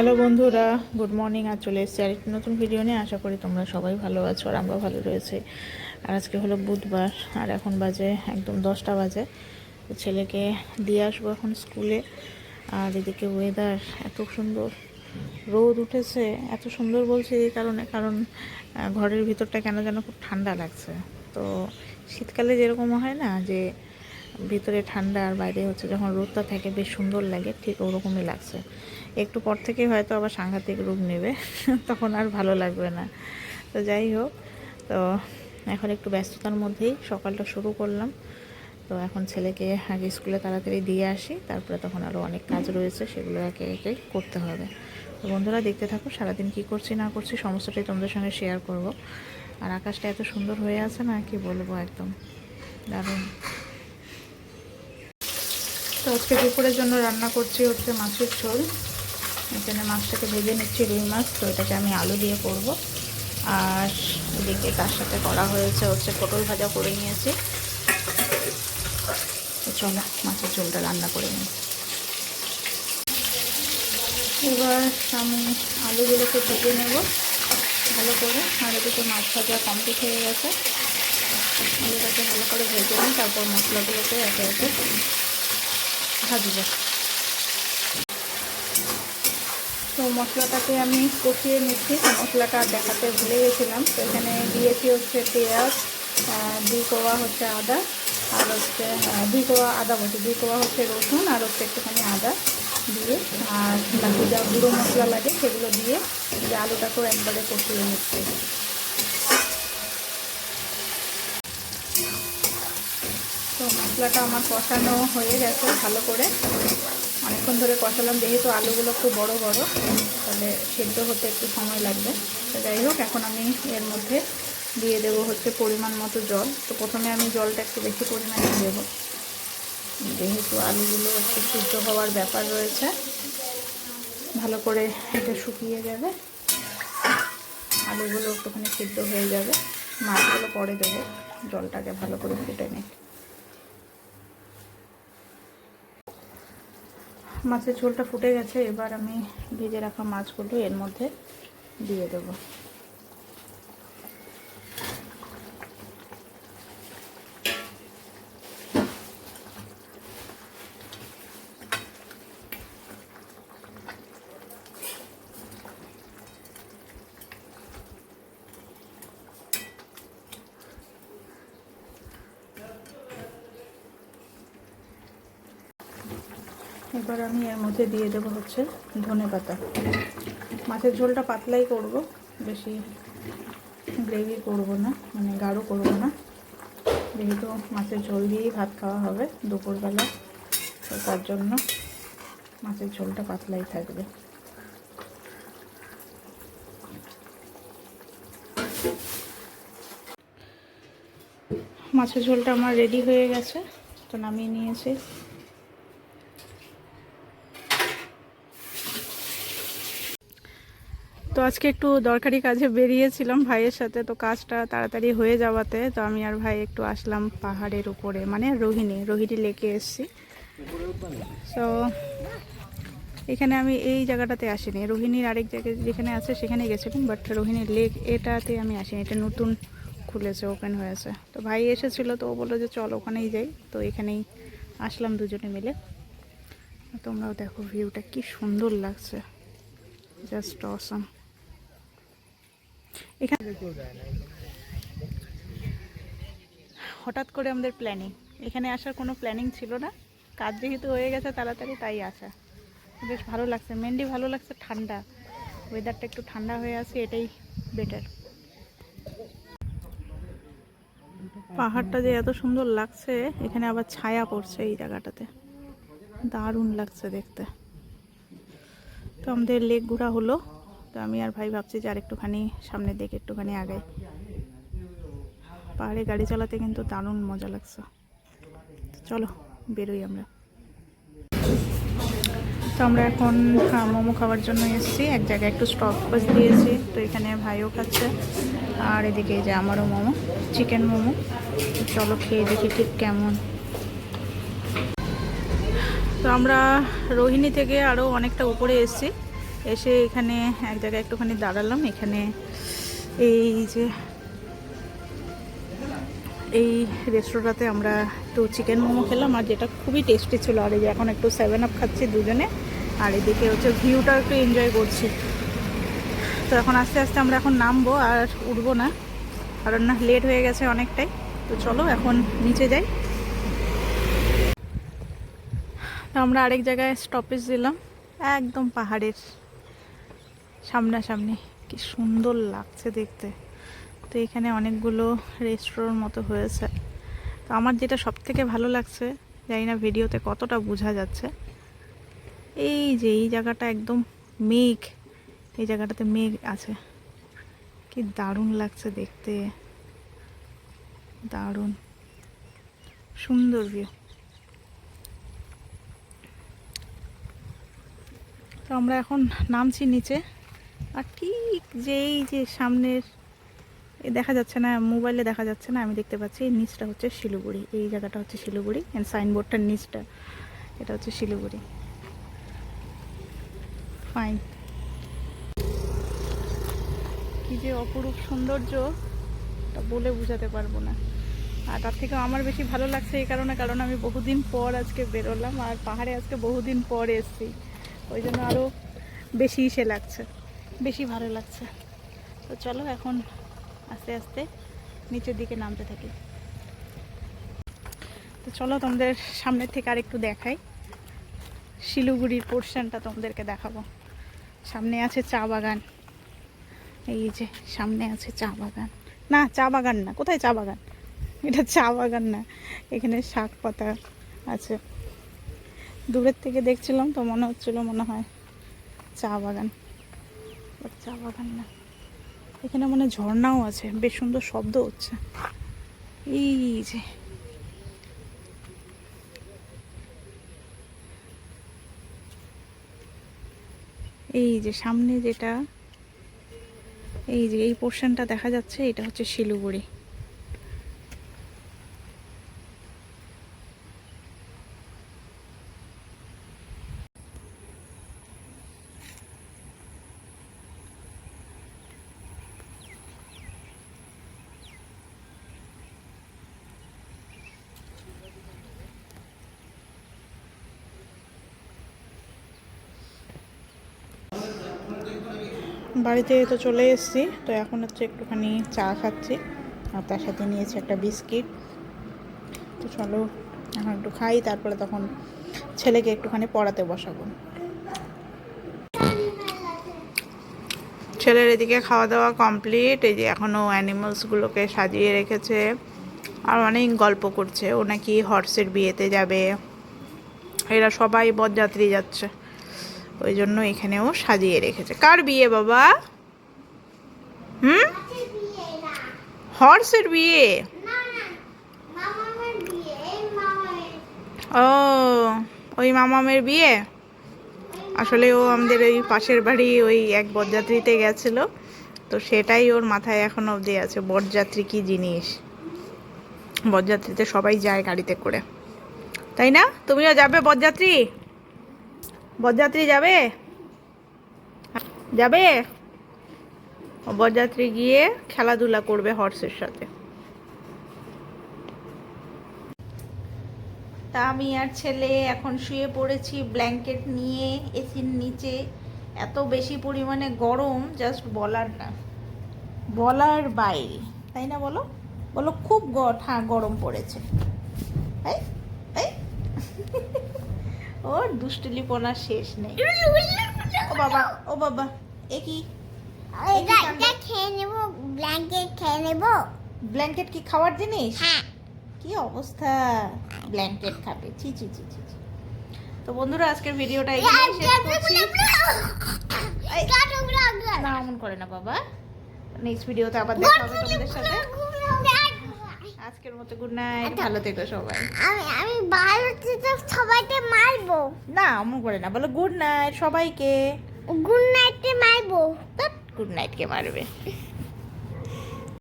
Hello বন্ধুরা, good morning, আর চলে এসেছি আরেকটি নতুন ভিডিও নিয়ে। আশা করি তোমরা সবাই ভালো আছো আর আমরা ভালো রয়েছি। আর আজকে হলো বুধবার, আর এখন বাজে একদম দশটা বাজে। ছেলেকে দিয়ে আসব এখন স্কুলে। আর এদিকে ওয়েদার এত সুন্দর, রোদ উঠেছে, এত সুন্দর বলছি এই কারণে, কারণ ঘরের ভিতরটা কেন যেন খুব ঠান্ডা লাগছে। তো শীতকালে যেরকম হয় না যে, ভিতরে ঠান্ডা আর বাইরে হচ্ছে যখন রোদটা থাকে বেশ সুন্দর লাগে, ঠিক ওরকমই লাগছে। একটু পর থেকে হয়তো আবার সাংঘাতিক রূপ নেবে, তখন আর ভালো লাগবে না। তো যাই হোক, তো এখন একটু ব্যস্ততার মধ্যেই সকালটা শুরু করলাম। তো এখন ছেলেকে আগে স্কুলে তাড়াতাড়ি দিয়ে আসি, তারপরে তখন আরও অনেক কাজ রয়েছে, সেগুলো একে একে করতে হবে। তো বন্ধুরা, দেখতে থাকো সারাদিন কি করছি না করছি, সমস্তটাই তোমাদের সঙ্গে শেয়ার করব। আর আকাশটা এত সুন্দর হয়ে আছে না, কি বলব একদম। দারুণ। তো আজকে দুপুরের জন্য রান্না করছি হচ্ছে মাছের ঝোল। এখানে মাছটাকে ভেজে নিচ্ছি রুই মাছ, তো এটাকে আমি আলু দিয়ে করব। আর এদিকে তার সাথে করা হয়েছে হচ্ছে পটল ভাজা করে নিয়েছি। চলো, মাছের ঝোলটা রান্না করে নিই। এবার আমি আলুগুলোকে ভেজে নেব ভালো করে। আর এদিকে মাছ ভাজা কমপ্লিট হয়ে গেছে। আলুটাকে ভালো করে ভেজে নিই, তারপর মশলাগুলোকে একে একে ভাজবো তো মশলাটাকে আমি কষিয়ে নিচ্ছি। মশলাটা দেখাতে ভুলে গেছিলাম। তো এখানে দিয়েছি হচ্ছে পেঁয়াজ দুই কোয়া হচ্ছে আদা, আর হচ্ছে দুই কোয়া আদা বলছি, দুই কোয়া হচ্ছে রসুন, আর হচ্ছে একটুখানি আদা দিয়ে, আর বাকি যা গুঁড়ো মশলা লাগে সেগুলো দিয়ে যে আলুটাকেও একবারে কষিয়ে নিচ্ছি। তো মশলাটা আমার কষানো হয়ে গেছে ভালো করে। অনেকক্ষণ ধরে কষালাম, যেহেতু আলুগুলো খুব বড় বড়, তাহলে সেদ্ধ হতে একটু সময় লাগবে। তো যাই হোক, এখন আমি এর মধ্যে দিয়ে দেবো হচ্ছে পরিমাণ মতো জল। তো প্রথমে আমি জলটা একটু বেশি পরিমাণে দেবো। যেহেতু আলুগুলো একটু সিদ্ধ হওয়ার ব্যাপার রয়েছে, ভালো করে এটা শুকিয়ে যাবে। আলুগুলো একটুখানি সিদ্ধ হয়ে যাবে। মাছগুলো পরে দেবো, জলটাকে ভালো করে ফুটে নিই মাছের ঝোলটা ফুটে গেছে এবার আমি ভেজে রাখা মাছগুলো এর মধ্যে দিয়ে দেবো। এবার আমি এর মধ্যে দিয়ে দেবো হচ্ছে ধনে পাতা। মাছের ঝোলটা পাতলাই করব, বেশি গ্রেভি করব না মানে গাঢ় করব না। যেহেতু মাছের ঝোল দিয়েই ভাত খাওয়া হবে দুপুরবেলা, তো তার জন্য মাছের ঝোলটা পাতলাই থাকবে। মাছের ঝোলটা আমার রেডি হয়ে গেছে, তো নামিয়ে নিয়েছি। তো আজকে একটু দরকারি কাজে বেরিয়েছিলাম ভাইয়ের সাথে, তো কাজটা তাড়াতাড়ি হয়ে যাওয়াতে, তো আমি আর ভাই একটু আসলাম পাহাড়ের উপরে মানে রোহিণী রোহিণী লেকে এসছি। তো এখানে আমি এই জায়গাটাতে আসিনি। রোহিণীর আরেক জায়গায় যেখানে আছে, সেখানে গেছিলাম বাট রোহিণীর লেক এটাতে আমি আসিনি, এটা নতুন খুলেছে ওপেন হয়েছে। তো ভাই এসেছিল, তো ও বলল যে চল ওখানেই যাই। তো এখানেই আসলাম দুজনে মিলে। তোমরাও দেখো ভিউটা কি সুন্দর লাগছে। জাস্ট অসম এখানে হঠাৎ করে আমাদের প্ল্যানিং এখানে আসার কোনো প্ল্যানিং ছিল না। কাজ যেহেতু হয়ে গেছে তাড়াতাড়ি তাই আসা। বেশ ভালো লাগছে। মেনলি ভালো লাগছে ঠান্ডা। ওয়েদারটা একটু ঠান্ডা হয়ে আছে এটাই বেটার পাহাড়টা যে এত সুন্দর লাগছে এখানে আবার ছায়া পড়ছে এই জায়গাটাতে। দারুণ লাগছে দেখতে। তো আমাদের লেক ঘোরা হলো। আমি আর ভাই ভাবছি যে আর একটুখানি সামনের দিকে একটুখানি আগাই। পাহাড়ে গাড়ি চালাতে কিন্তু দারুণ মজা লাগছে। চলো, বেরোই আমরা। তো আমরা এখন মোমো খাওয়ার জন্য এসেছি। এক জায়গায় একটু স্টপ বাস দিয়েছি। তো এখানে ভাইও খাচ্ছে। আর এদিকে যে আমারও মোমো, চিকেন মোমো। চলো খেয়ে দেখি ঠিক কেমন। তো আমরা রোহিণী থেকে আরও অনেকটা উপরে এসেছি। এসে এখানে এক জায়গায় একটুখানি দাঁড়ালাম। এখানে এই যে, এই রেস্টুরেন্টে আমরা একটু চিকেন মোমো খেলাম আর যেটা খুবই টেস্টি ছিল। আর এই যে এখন একটু সেভেন আপ খাচ্ছি দুজনে। আর এদিকে হচ্ছে ভিউটা একটু এনজয় করছি। তো এখন আস্তে আস্তে আমরা এখন নামবো আর উঠবো না। কারণ না লেট হয়ে গেছে অনেকটাই। তো চলো এখন নিচে যাই। তো আমরা আরেক জায়গায় স্টপেজ দিলাম। একদম পাহাড়ের। সামনাসামনি। কি সুন্দর লাগছে দেখতে। তো এখানে অনেকগুলো রেস্টুরেন্ট মতো হয়েছে। তো আমার যেটা সব থেকে ভালো লাগছে, জানি না ভিডিওতে কতটা বোঝা যাচ্ছে। এই যে, এই জায়গাটা একদম মেঘ। এই জায়গাটাতে মেঘ আছে। কি দারুণ লাগছে দেখতে। দারুণ। সুন্দর ভিউ তো আমরা এখন নামছি নিচে। আর ঠিক যেই যে সামনের দেখা যাচ্ছে না, মোবাইলে দেখা যাচ্ছে না, আমি দেখতে পাচ্ছি এই নিচটা হচ্ছে শিলিগুড়ি। এই জায়গাটা হচ্ছে শিলিগুড়ি অ্যান্ড সাইনবোর্ডটার নিচটা। এটা হচ্ছে শিলিগুড়ি। ফাইন কি যে অপরূপ সৌন্দর্য তা বলে বোঝাতে পারব না। আর তার থেকে আমার বেশি ভালো লাগছে এই কারণে, কারণ আমি বহুদিন পর আজকে বেরোলাম, আর পাহাড়ে আজকে বহুদিন পর এসেছি। ওই জন্য আরও বেশি ইসে লাগছে। বেশি ভালো লাগছে। তো চলো এখন আস্তে আস্তে নিচের দিকে নামতে থাকি। তো চলো তোমাদের সামনের থেকে আরেকটু দেখাই। শিলিগুড়ির পোর্শনটা তোমাদেরকে দেখাবো। সামনে আছে চা বাগান। এই যে সামনে আছে চা বাগান। না, চা বাগান না। কোথায় চা বাগান? এটা চা বাগান না। এখানে শাক পাতা আছে। দূরের থেকে দেখছিলাম তো মনে হচ্ছিল মনে হয় চা বাগান। চা বাগান না। এখানে মানে ঝর্ণাও আছে, বেশ সুন্দর শব্দ হচ্ছে। এই যে। এই যে সামনে যেটা, এই যে এই পোর্শনটা দেখা যাচ্ছে, এটা হচ্ছে শিলিগুড়ি। বাড়িতে তো চলে এসেছি, তো এখন হচ্ছে একটুখানি চা খাচ্ছি আর তার সাথে নিয়েছি একটা বিস্কিট। তো চলো, এখন একটু খাই, তারপরে তখন ছেলেকে একটুখানি পড়াতে বসাবো। ছেলের এদিকে খাওয়া দাওয়া কমপ্লিট এই যে এখনও অ্যানিমালসগুলোকে সাজিয়ে রেখেছে। আর অনেক গল্প করছে, ও নাকি হর্সের বিয়েতে যাবে। এরা সবাই বরযাত্রী যাচ্ছে। ওই জন্য এখানেও সাজিয়ে রেখেছে। কার বিয়ে বাবা? হুম? হর্সের বিয়ে? ও, ওই মামামের বিয়ে? আসলে ও আমাদের ওই পাশের বাড়ি ওই এক বরযাত্রীতে গেছিল, তো সেটাই ওর মাথায় এখন অবধি আছে, বরযাত্রী কি জিনিস? বরযাত্রীতে সবাই যায় গাড়িতে করে। তাই না? তুমিও যাবে বরযাত্রী? বরযাত্রী যাবে? যাবে? বরযাত্রী গিয়ে খেলাধুলা করবে হর্সের সাথে। তা আমি আর ছেলে এখন শুয়ে পড়েছি ব্ল্যাঙ্কেট নিয়ে এসির নিচে। এত বেশি পরিমাণে গরম জাস্ট বলার না। বলার বাইরে, তাই না বলো? বলো খুব গ- ঠা গরম পড়েছে। এই এই। ওর দুষ্টুলিপনা শেষ নেই। ও বাবা ও বাবা এ কি? খেয়ে নেব ব্ল্যাঙ্কেট খেয়ে নেব। ব্ল্যাঙ্কেট কি খাওয়ার জিনিস? হ্যাঁ। কি অবস্থা? ব্ল্যাঙ্কেট খাবে ছি ছি ছি ছি ছি। তো বন্ধুরা আজকের ভিডিওটা এখানেই শেষ করছি। এই, না এমন করে না বাবা। নেক্সট ভিডিওতে আবার দেখা হবে তোমাদের সাথে। আজকের মতো গুড নাইট ভালো থেকো সবাই। আমি আমি ভালো থেকো সবাইকে মারবো। না অমন করে না বলো গুড নাইট সবাইকে। গুড নাইট কে মারবো। গুড নাইট কে মারবে।